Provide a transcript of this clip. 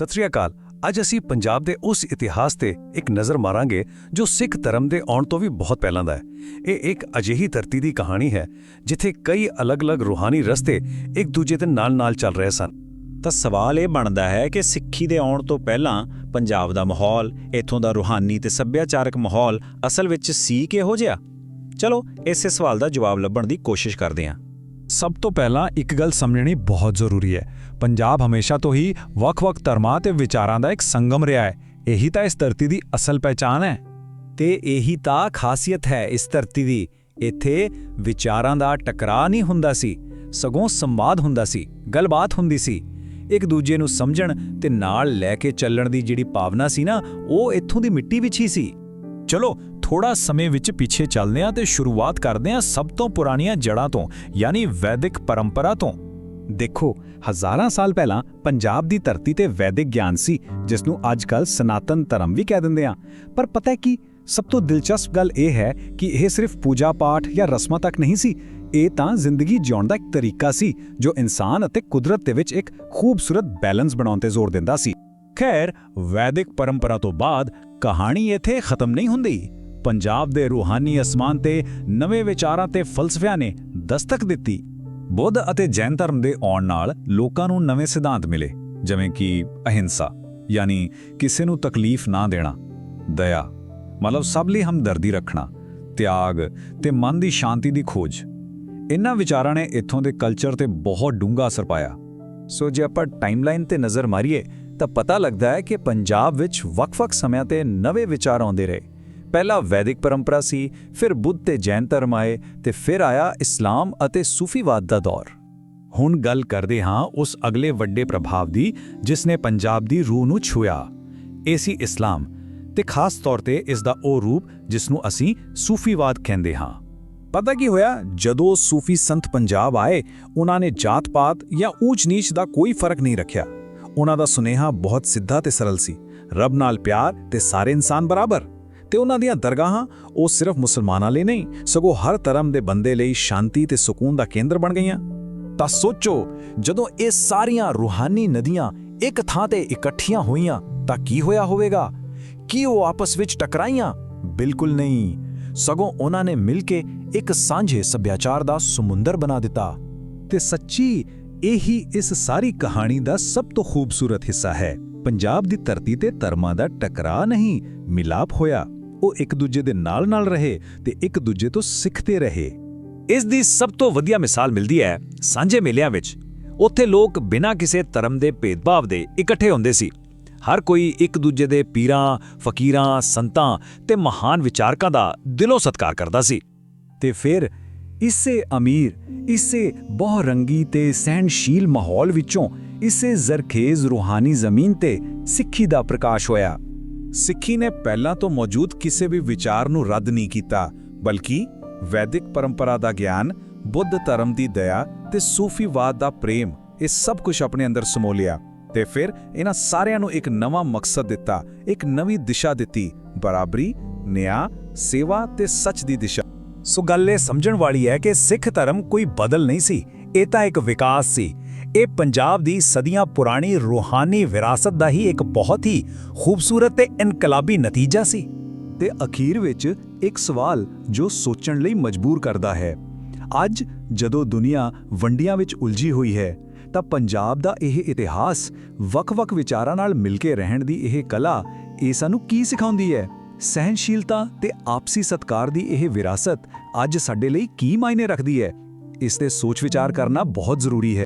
ਸਤਿ ਸ੍ਰੀ ਅਕਾਲ। ਅੱਜ ਅਸੀਂ ਪੰਜਾਬ ਦੇ ਉਸ ਇਤਿਹਾਸ ਤੇ ਇੱਕ ਨਜ਼ਰ ਮਾਰਾਂਗੇ ਜੋ ਸਿੱਖ ਧਰਮ ਦੇ ਆਉਣ ਤੋਂ ਵੀ ਬਹੁਤ ਪਹਿਲਾਂ ਦਾ ਹੈ। ਇਹ ਇੱਕ ਅਜਿਹੀ ਧਰਤੀ ਦੀ ਕਹਾਣੀ ਹੈ, ਜਿੱਥੇ ਕਈ ਅਲੱਗ-ਅਲੱਗ ਰੂਹਾਨੀ ਰਸਤੇ ਇੱਕ ਦੂਜੇ ਦੇ ਨਾਲ-ਨਾਲ ਚੱਲ ਰਹੇ ਸਨ। ਤਾਂ ਸਵਾਲ ਇਹ ਬਣਦਾ ਹੈ ਕਿ ਸਿੱਖੀ ਦੇ ਆਉਣ ਤੋਂ ਪਹਿਲਾਂ ਪੰਜਾਬ ਦਾ ਮਾਹੌਲ, ਇੱਥੋਂ ਦਾ ਰੂਹਾਨੀ ਤੇ ਸੱਭਿਆਚਾਰਕ ਮਾਹੌਲ ਅਸਲ ਵਿੱਚ ਸੀ ਕਿਹੋ ਜਿਹਾ? ਚਲੋ, ਇਸੇ ਸਵਾਲ ਦਾ ਜਵਾਬ ਲੱਭਣ ਦੀ ਕੋਸ਼ਿਸ਼ ਕਰਦੇ ਹਾਂ। ਸਭ ਤੋਂ ਪਹਿਲਾਂ ਇੱਕ ਗੱਲ ਸਮਝਣੀ ਬਹੁਤ ਜ਼ਰੂਰੀ ਹੈ। ਪੰਜਾਬ ਹਮੇਸ਼ਾ ਤੋਂ ਹੀ ਵੱਖ-ਵੱਖ ਧਰਮਾਂ ਤੇ ਵਿਚਾਰਾਂ ਦਾ ਇੱਕ ਸੰਗਮ ਰਿਹਾ ਹੈ। ਇਹੀ ਤਾਂ ਇਸ ਧਰਤੀ ਦੀ ਅਸਲ ਪਹਿਚਾਨ ਹੈ। ਤੇ ਇਹੀ ਤਾਂ ਖਾਸੀਅਤ ਹੈ ਇਸ ਧਰਤੀ ਦੀ। ਇੱਥੇ ਵਿਚਾਰਾਂ ਦਾ ਟਕਰਾਅ ਨਹੀਂ ਹੁੰਦਾ ਸੀ। ਸਗੋਂ ਸੰਵਾਦ ਹੁੰਦਾ ਸੀ, ਗੱਲਬਾਤ ਹੁੰਦੀ ਸੀ। ਇੱਕ ਦੂਜੇ ਨੂੰ ਸਮਝਣ ਤੇ ਨਾਲ ਲੈ ਕੇ ਚੱਲਣ ਦੀ ਜਿਹੜੀ ਭਾਵਨਾ ਸੀ ਨਾ, ਉਹ ਇੱਥੋਂ ਦੀ ਮਿੱਟੀ ਵਿੱਚ ਹੀ ਸੀ। ਚਲੋ ਥੋੜਾ ਸਮੇਂ ਵਿੱਚ ਪਿੱਛੇ ਚੱਲਦੇ ਹਾਂ ਤੇ ਸ਼ੁਰੂਆਤ ਕਰਦੇ ਹਾਂ ਸਭ ਤੋਂ ਪੁਰਾਣੀਆਂ ਜੜ੍ਹਾਂ ਤੋਂ, ਯਾਨੀ ਵੈਦਿਕ ਪਰੰਪਰਾ ਤੋਂ। ਦੇਖੋ, ਹਜ਼ਾਰਾਂ ਸਾਲ ਪਹਿਲਾਂ ਪੰਜਾਬ ਦੀ ਧਰਤੀ ਤੇ ਵੈਦਿਕ ਗਿਆਨ ਸੀ, ਜਿਸ ਨੂੰ ਅੱਜਕੱਲ ਸਨਾਤਨ ਧਰਮ ਵੀ ਕਹਿ ਦਿੰਦੇ ਆ ਪਰ ਪਤਾ ਕੀ? ਸਭ ਤੋਂ ਦਿਲਚਸਪ ਗੱਲ ਇਹ ਹੈ ਕਿ ਇਹ ਸਿਰਫ ਪੂਜਾ ਪਾਠ ਜਾਂ ਰਸਮਾਂ ਤੱਕ ਨਹੀਂ ਸੀ। ਇਹ ਤਾਂ ਜ਼ਿੰਦਗੀ ਜਿਉਣ ਦਾ ਇੱਕ ਤਰੀਕਾ ਸੀ, ਜੋ ਇਨਸਾਨ ਅਤੇ ਕੁਦਰਤ ਦੇ ਵਿੱਚ ਇੱਕ ਖੂਬਸੂਰਤ ਬੈਲੈਂਸ ਬਣਾਉਣ ਤੇ ਜ਼ੋਰ ਦਿੰਦਾ ਸੀ। ਖੈਰ, ਵੈਦਿਕ ਪਰੰਪਰਾ ਤੋਂ ਬਾਅਦ ਕਹਾਣੀ ਇੱਥੇ ਖਤਮ ਨਹੀਂ ਹੁੰਦੀ। ਪੰਜਾਬ ਦੇ ਰੂਹਾਨੀ ਅਸਮਾਨ ਤੇ ਨਵੇਂ ਵਿਚਾਰਾਂ ਤੇ ਫਲਸਫਿਆਂ ਨੇ ਦਸਤਕ ਦਿੱਤੀ। ਬੁੱਧ ਅਤੇ ਜੈਨ ਧਰਮ ਦੇ ਆਉਣ ਨਾਲ ਲੋਕਾਂ ਨੂੰ ਨਵੇਂ ਸਿਧਾਂਤ ਮਿਲੇ, ਜਿਵੇਂ ਕਿ ਅਹਿੰਸਾ, ਯਾਨੀ ਕਿਸੇ ਨੂੰ ਤਕਲੀਫ ਨਾ ਦੇਣਾ, ਦਇਆ, ਮਤਲਬ ਸਭ ਲਈ ਹਮਦਰਦੀ ਰੱਖਣਾ, ਤਿਆਗ ਤੇ ਮਨ ਦੀ ਸ਼ਾਂਤੀ ਦੀ ਖੋਜ। ਇਹਨਾਂ ਵਿਚਾਰਾਂ ਨੇ ਇੱਥੋਂ ਦੇ ਕਲਚਰ ਤੇ ਬਹੁਤ ਡੂੰਘਾ ਅਸਰ ਪਾਇਆ। ਸੋ ਜੇ ਆਪਾਂ ਟਾਈਮਲਾਈਨ ਤੇ ਨਜ਼ਰ ਮਾਰੀਏ, ਤਾਂ ਪਤਾ ਲੱਗਦਾ ਹੈ ਕਿ ਪੰਜਾਬ ਵਿੱਚ ਵੱਖ-ਵੱਖ ਸਮਿਆਂ ਤੇ ਨਵੇਂ ਵਿਚਾਰ ਆਉਂਦੇ ਰਹੇ। ਪਹਿਲਾ ਵੈਦਿਕ ਪਰੰਪਰਾ ਸੀ, ਫਿਰ ਬੁੱਧ ਤੇ ਜੈਨ ਧਰਮ ਆਏ ਤੇ ਫਿਰ ਆਇਆ ਇਸਲਾਮ ਅਤੇ ਸੂਫੀਵਾਦ ਦਾ ਦੌਰ। ਹੁਣ ਗੱਲ ਕਰਦੇ ਹਾਂ ਉਸ ਅਗਲੇ ਵੱਡੇ ਪ੍ਰਭਾਵ ਦੀ, ਜਿਸ ਨੇ ਪੰਜਾਬ ਦੀ ਰੂਹ ਨੂੰ ਛੂਇਆ ਇਹ ਸੀ ਇਸਲਾਮ ਤੇ ਖਾਸ ਤੌਰ ਤੇ ਇਸ ਦਾ ਉਹ ਰੂਪ ਜਿਸ ਨੂੰ ਅਸੀਂ ਸੂਫੀਵਾਦ ਕਹਿੰਦੇ ਹਾਂ। ਪਤਾ ਕੀ ਹੋਇਆ? ਜਦੋਂ ਸੂਫੀ ਸੰਤ ਪੰਜਾਬ ਆਏ, ਉਹਨਾਂ ਨੇ ਜਾਤ-ਪਾਤ ਜਾਂ ਊਚ-ਨੀਚ ਦਾ ਕੋਈ ਫ਼ਰਕ ਨਹੀਂ ਰੱਖਿਆ। ਉਹਨਾਂ ਦਾ ਸੁਨੇਹਾ ਬਹੁਤ ਸਿੱਧਾ ਤੇ ਸਰਲ ਸੀ। ਰੱਬ ਨਾਲ ਪਿਆਰ ਤੇ ਸਾਰੇ ਇਨਸਾਨ ਬਰਾਬਰ। ਤੇ ਉਹਨਾਂ ਦੀਆਂ ਦਰਗਾਹਾਂ, ਉਹ ਸਿਰਫ ਮੁਸਲਮਾਨਾਂ ਲਈ ਨਹੀਂ, ਸਗੋਂ ਹਰ ਧਰਮ ਦੇ ਬੰਦੇ ਲਈ ਸ਼ਾਂਤੀ ਤੇ ਸਕੂਨ ਦਾ ਕੇਂਦਰ ਬਣ ਗਈਆਂ। ਤਾਂ ਸੋਚੋ, ਜਦੋਂ ਇਹ ਸਾਰੀਆਂ ਰੂਹਾਨੀ ਨਦੀਆਂ ਇੱਕ ਥਾਂ ਤੇ ਇਕੱਠੀਆਂ ਹੋਈਆਂ, ਤਾਂ ਕੀ ਹੋਇਆ ਹੋਵੇਗਾ? ਕੀ ਉਹ ਆਪਸ ਵਿੱਚ ਟਕਰਾਈਆਂ? ਬਿਲਕੁਲ ਨਹੀਂ। ਸਗੋਂ ਉਹਨਾਂ ਨੇ ਮਿਲ ਕੇ ਇੱਕ ਸਾਂਝੇ ਸੱਭਿਆਚਾਰ ਦਾ ਸਮੁੰਦਰ ਬਣਾ ਦਿੱਤਾ। ਤੇ ਸੱਚੀ, ਇਹੀ ਇਸ ਸਾਰੀ ਕਹਾਣੀ ਦਾ ਸਭ ਤੋਂ ਖੂਬਸੂਰਤ ਹਿੱਸਾ ਹੈ। ਪੰਜਾਬ ਦੀ ਧਰਤੀ ਤੇ ਧਰਮਾਂ ਦਾ ਟਕਰਾਅ ਨਹੀਂ, ਮਿਲਾਪ ਹੋਇਆ। ਉਹ ਇੱਕ ਦੂਜੇ ਦੇ ਨਾਲ-ਨਾਲ ਰਹੇ ਤੇ ਇੱਕ ਦੂਜੇ ਤੋਂ ਸਿੱਖਦੇ ਰਹੇ। ਇਸ ਦੀ ਸਭ ਤੋਂ ਵਧੀਆ ਮਿਸਾਲ ਮਿਲਦੀ ਹੈ ਸਾਂਝੇ ਮੇਲਿਆਂ ਵਿੱਚ। ਉੱਥੇ ਲੋਕ ਬਿਨਾਂ ਕਿਸੇ ਧਰਮ ਦੇ ਭੇਦਭਾਵ ਦੇ ਇਕੱਠੇ ਹੁੰਦੇ ਸੀ। ਹਰ ਕੋਈ ਇੱਕ ਦੂਜੇ ਦੇ ਪੀਰਾਂ, ਫਕੀਰਾਂ, ਸੰਤਾਂ ਤੇ ਮਹਾਨ ਵਿਚਾਰਕਾਂ ਦਾ ਦਿਲੋਂ ਸਤਿਕਾਰ ਕਰਦਾ ਸੀ। ਤੇ ਫਿਰ ਇਸੇ ਅਮੀਰ, ਇਸੇ ਬਹੁਰੰਗੀ ਤੇ ਸਹਿਣਸ਼ੀਲ ਮਾਹੌਲ ਵਿੱਚੋਂ ਇਸੇ ਜ਼ਰਖੇਜ਼ ਰੂਹਾਨੀ ਜ਼ਮੀਨ ਤੇ ਸਿੱਖੀ ਦਾ ਪ੍ਰਕਾਸ਼ ਹੋਇਆ। ਸਿੱਖੀ ਨੇ ਪਹਿਲਾਂ ਤੋਂ ਮੌਜੂਦ ਕਿਸੇ ਵੀ ਵਿਚਾਰ ਨੂੰ ਰੱਦ ਨਹੀਂ ਕੀਤਾ, ਬਲਕਿ ਵੈਦਿਕ ਪਰੰਪਰਾ ਦਾ ਗਿਆਨ, ਬੁੱਧ ਧਰਮ ਦੀ ਦਇਆ ਤੇ ਸੂਫੀਵਾਦ ਦਾ ਪ੍ਰੇਮ, ਇਹ ਸਭ ਕੁਝ ਆਪਣੇ ਅੰਦਰ ਸਮੋ ਲਿਆ ਤੇ ਫਿਰ ਇਹਨਾਂ ਸਾਰਿਆਂ ਨੂੰ ਇੱਕ ਨਵਾਂ ਮਕਸਦ ਦਿੱਤਾ, ਇੱਕ ਨਵੀਂ ਦਿਸ਼ਾ ਦਿੱਤੀ, ਬਰਾਬਰੀ, ਨਿਆਂ, ਸੇਵਾ ਤੇ ਸੱਚ ਦੀ ਦਿਸ਼ਾ। ਸੋ ਗੱਲ ਇਹ ਸਮਝਣ ਵਾਲੀ ਹੈ ਕਿ ਸਿੱਖ ਧਰਮ ਕੋਈ ਬਦਲ ਨਹੀਂ ਸੀ, ਇਹ ਤਾਂ ਇੱਕ ਵਿਕਾਸ ਸੀ। ਇਹ ਪੰਜਾਬ ਦੀ ਸਦੀਆਂ ਪੁਰਾਣੀ ਰੂਹਾਨੀ ਵਿਰਾਸਤ ਦਾ ਹੀ ਇੱਕ ਬਹੁਤ ਹੀ ਖੂਬਸੂਰਤ ਤੇ ਇਨਕਲਾਬੀ ਨਤੀਜਾ ਸੀ। ਤੇ ਅਖੀਰ ਵਿੱਚ ਇੱਕ ਸਵਾਲ ਜੋ ਸੋਚਣ ਲਈ ਮਜਬੂਰ ਕਰਦਾ ਹੈ। ਅੱਜ ਜਦੋਂ ਦੁਨੀਆ ਵੰਡੀਆਂ ਵਿੱਚ ਉਲਝੀ ਹੋਈ ਹੈ, ਤਾਂ ਪੰਜਾਬ ਦਾ ਇਹ ਇਤਿਹਾਸ ਵੱਖ-ਵੱਖ ਵਿਚਾਰਾਂ ਨਾਲ ਮਿਲ ਕੇ ਰਹਿਣ ਦੀ ਇਹ ਕਲਾ ਇਹ ਸਾਨੂੰ ਕੀ ਸਿਖਾਉਂਦੀ ਹੈ? ਸਹਿਨਸ਼ੀਲਤਾ ਤੇ ਆਪਸੀ ਸਤਕਾਰ ਦੀ ਇਹ ਵਿਰਾਸਤ ਅੱਜ ਸਾਡੇ ਲਈ ਕੀ ਮਾਇਨੇ ਰੱਖਦੀ ਹੈ? ਇਸ ਤੇ ਸੋਚ ਵਿਚਾਰ ਕਰਨਾ ਬਹੁਤ ਜ਼ਰੂਰੀ ਹੈ।